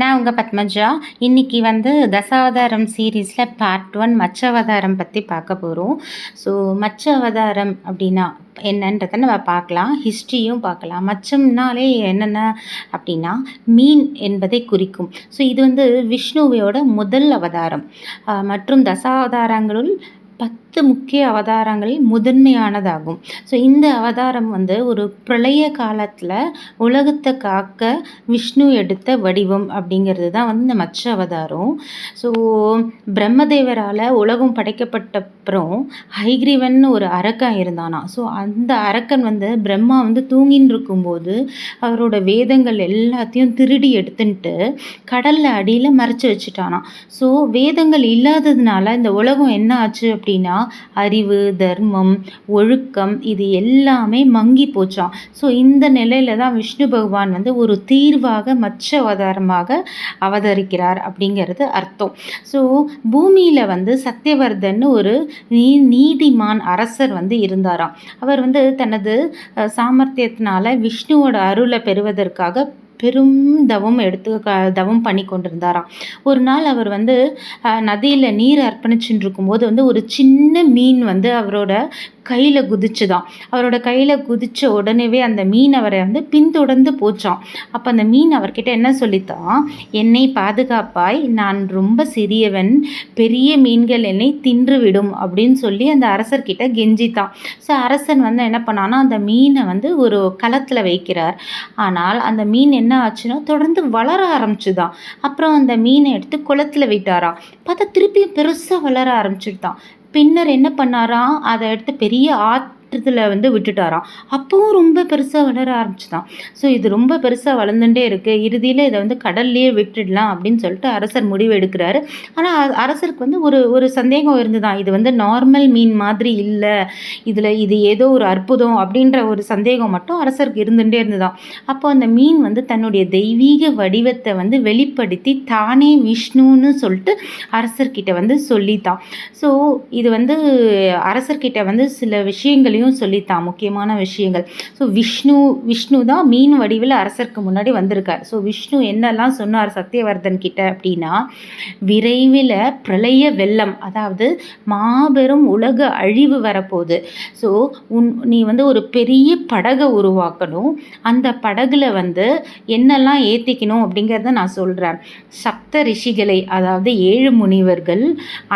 நான் உங்கள் பத்மஜா இன்னைக்கு வந்து தசாவதாரம் சீரீஸில் பார்ட் ஒன் மச்ச அவதாரம் பற்றி பார்க்க போகிறோம் ஸோ மச்ச அவதாரம் அப்படின்னா என்னன்றதை நம்ம பார்க்கலாம். ஹிஸ்ட்ரியும் பார்க்கலாம். மச்சம்னாலே என்னென்ன அப்படின்னா மீன் என்பதை குறிக்கும். ஸோ இது வந்து விஷ்ணுவோட முதல் அவதாரம். மற்றும் தசாவதாரங்களுள் பத்து முக்கிய அவதாரங்களில் முதன்மையானதாகும். ஸோ இந்த அவதாரம் வந்து ஒரு பிரளய காலத்தில் உலகத்தை காக்க விஷ்ணு எடுத்த வடிவம் அப்படிங்கிறது தான் வந்து இந்த மச்ச அவதாரம். ஸோ பிரம்மதேவரால் உலகம் படைக்கப்பட்ட அப்புறம் ஹைகிரீவன் ஒரு அரக்கன் இருந்தானா? ஸோ அந்த அரக்கன் வந்து பிரம்மா வந்து தூங்கின்னு இருக்கும்போது அவரோட வேதங்கள் எல்லாத்தையும் திருடி எடுத்துன்ட்டு கடலில் அடியில் மறைச்சி வச்சுட்டானாம் ஸோ வேதங்கள் இல்லாததுனால இந்த உலகம் என்ன ஆச்சு அப்படின்னா அறிவு தர்மம் ஒழுக்கம் இது எல்லாமே மங்கி போச்சாம் ஸோ இந்த நிலையில தான் விஷ்ணு பகவான் வந்து ஒரு தீர்வாக மச்ச அவதாரமாக அவதரிக்கிறார் அப்படிங்கிறது அர்த்தம். ஸோ பூமியில் வந்து சத்தியவர்தன் ஒரு நீ நீதிமான் அரசர் வந்து இருந்தாராம். அவர் வந்து தனது சாமர்த்தியத்தினால விஷ்ணுவோட அருளை பெறுவதற்காக பெரும் தவம் எடுத்து க தவம் பண்ணி கொண்டிருந்தாராம். ஒரு நாள் அவர் வந்து நதியில் நீர் அர்ப்பணிச்சுட்டு இருக்கும்போது வந்து ஒரு சின்ன மீன் வந்து அவரோட கையில் குதிச்சுதான். அவரோட கையில் குதித்த உடனேவே அந்த மீன் அவரை வந்து பின்தொடர்ந்து போச்சான் அப்போ அந்த மீன் அவர்கிட்ட என்ன சொல்லித்தான் என்னை பாதுகாப்பாய் நான் ரொம்ப சிறியவன் பெரிய மீன்கள் என்னை தின்றுவிடும் அப்படின்னு சொல்லி அந்த அரசர்கிட்ட கெஞ்சித்தான். ஸோ அரசன் வந்து என்ன பண்ணான்னா அந்த மீனை வந்து ஒரு களத்தில் வைக்கிறார். ஆனால் அந்த மீன் என்ன ஆச்சுன்னா தொடர்ந்து வளர ஆரம்பிச்சுதான். அப்புறம் அந்த மீனை எடுத்து குளத்துல விட்டாராம். பார்த்தா திருப்பியும் பெருசாக வளர ஆரம்பிச்சுட்டான். பின்னர் என்ன பண்ணாராம் அதை எடுத்து பெரிய ஆத் ஆற்றுல வந்து விட்டுட்டாராம். அப்பவும் ரொம்ப பெருசாக வளர ஆரம்பிச்சுதான். ஸோ இது ரொம்ப பெருசாக வளர்ந்துட்டே இருக்குது இறுதியில் இதை வந்து கடல்லையே விட்டுடலாம் அப்படின்னு சொல்லிட்டு அரசர் முடிவு எடுக்கிறாரு. ஆனால் அரசருக்கு வந்து ஒரு ஒரு சந்தேகம் இருந்துதான். இது வந்து நார்மல் மீன் மாதிரி இல்லை. இதில் இது ஏதோ ஒரு அற்புதம் அப்படின்ற ஒரு சந்தேகம் மட்டும் அரசருக்கு இருந்துகிட்டே இருந்துதான். அப்போ அந்த மீன் வந்து தன்னுடைய தெய்வீக வடிவத்தை வந்து வெளிப்படுத்தி தானே விஷ்ணுன்னு சொல்லிட்டு அரசர்கிட்ட வந்து சொல்லித்தான். ஸோ இது வந்து அரசர்கிட்ட வந்து சில விஷயங்களையும் சொல்லித்தான் முக்கியமான விஷயங்கள். ஸோ விஷ்ணு விஷ்ணு தான் மீன் வடிவில் அரசருக்கு முன்னாடி வந்திருக்கார். ஸோ விஷ்ணு என்னெல்லாம் சொன்னார் சத்தியவர்தன் கிட்ட அப்படின்னா விரைவில் பிரளய வெள்ளம் அதாவது மாபெரும் உலக அழிவு வரப்போகுது. ஸோ உன் நீ வந்து ஒரு பெரிய படகை உருவாக்கணும். அந்த படகுல வந்து என்னெல்லாம் ஏற்றிக்கணும் அப்படிங்கிறத நான் சொல்கிறேன் சப்த ரிஷிகளை அதாவது ஏழு முனிவர்கள்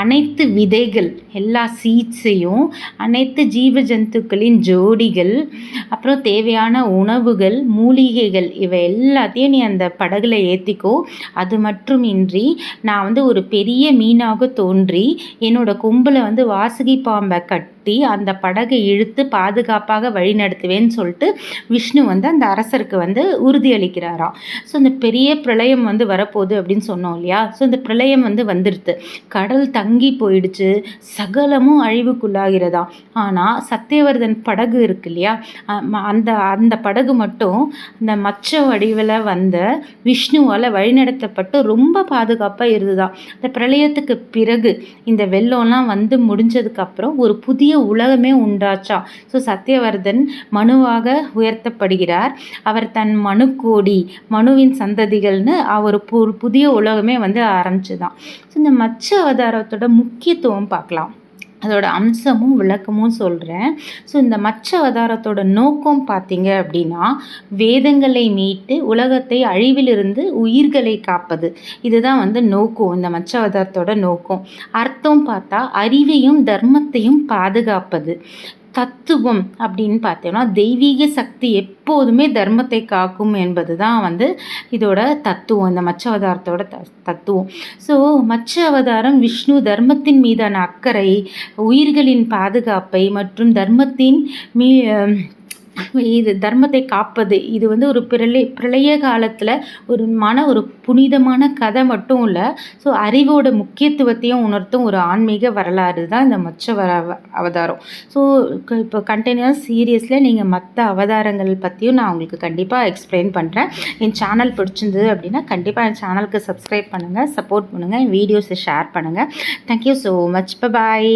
அனைத்து விதைகள் எல்லா சீட்ஸையும் அனைத்து ஜீவ ஜந்து ஜந்துக்களின் ஜோடிகள் அப்புறம் தேவையான உணவுகள் மூலிகைகள் இவை எல்லாத்தையும் நீ அந்த படகுல ஏற்றிக்கோ அது மட்டுமின்றி நான் வந்து ஒரு பெரிய மீனாக தோன்றி என்னோட கொம்பில் வந்து வாசுகி பாம்பை கட்டி அந்த படகை இழுத்து பாதுகாப்பாக வழிநடத்துவேன்னு சொல்லிட்டு விஷ்ணு வந்து அந்த அரசருக்கு வந்து உறுதியளிக்கிறாராம். ஸோ இந்த பெரிய பிரளயம் வந்து வரப்போகுது அப்படின்னு சொன்னோம் இல்லையா? ஸோ இந்த பிரளயம் வந்து வந்துடுது கடல் தங்கி போயிடுச்சு. சகலமும் அழிவுக்குள்ளாகிறதா? ஆனால் சத்தியவர்தன் படகு இருக்கு இல்லையா? அந்த அந்த படகு மட்டும் இந்த மச்ச வடிவில் வந்த விஷ்ணுவால் வழிநடத்தப்பட்டு ரொம்ப பாதுகாப்பாக இருந்துதான் இந்த பிரளயத்துக்கு பிறகு இந்த வெள்ளம்லாம் வந்து முடிஞ்சதுக்கப்புறம் ஒரு புதிய உலகமே உண்டாச்சா? ஸோ சத்தியவர்தன் மனுவாக உயர்த்தப்படுகிறார். அவர் தன் மனுக்கோடி மனுவின் சந்ததிகள்னு அவர் ஒரு புதிய உலகமே வந்து ஆரம்பிச்சுதான். ஸோ இந்த மச்ச அவதாரத்தோட முக்கியத்துவம் பார்க்கலாம். அதோட அம்சமும் விளக்கமும் சொல்கிறேன் ஸோ இந்த மச்ச அவதாரத்தோட நோக்கம் பார்த்தீங்க அப்படின்னா வேதங்களை மீட்டு உலகத்தை அழிவிலிருந்து உயிர்களை காப்பது. இதுதான் வந்து நோக்கம் இந்த மச்ச அவதாரத்தோட நோக்கம். அர்த்தம் பார்த்தா அறிவையும் தர்மத்தையும் பாதுகாப்பது. தத்துவம் அப்படின்னு பார்த்தோம்னா தெய்வீக சக்தி எப்போதுமே தர்மத்தை காக்கும் என்பது தான் வந்து இதோட தத்துவம் இந்த மச்ச அவதாரத்தோட த தத்துவம். ஸோ மச்ச அவதாரம் விஷ்ணு தர்மத்தின் மீதான அக்கறை உயிர்களின் பாதுகாப்பை மற்றும் தர்மத்தின் மீ இது தர்மத்தை காப்பது. இது வந்து ஒரு பிரளய பிரளய காலத்தில் ஒரு மன ஒரு புனிதமான கதை மட்டும் இல்லை. ஸோ அறிவோட முக்கியத்துவத்தையும் உணர்த்தும் ஒரு ஆன்மீக வரலாறு தான் இந்த மச்ச வர அவதாரம். ஸோ இப்போ கண்டினியூஸ் சீரியஸில் நீங்கள் மற்ற அவதாரங்கள் பற்றியும் நான் உங்களுக்கு கண்டிப்பாக எக்ஸ்பிளைன் பண்ணுறேன் என் சேனல் பிடிச்சிருந்தது அப்படின்னா கண்டிப்பாக என் சேனலுக்கு சப்ஸ்கிரைப் பண்ணுங்கள் சப்போர்ட் பண்ணுங்கள் என் வீடியோஸை ஷேர் பண்ணுங்கள் தேங்க்யூ ஸோ மச் பாய்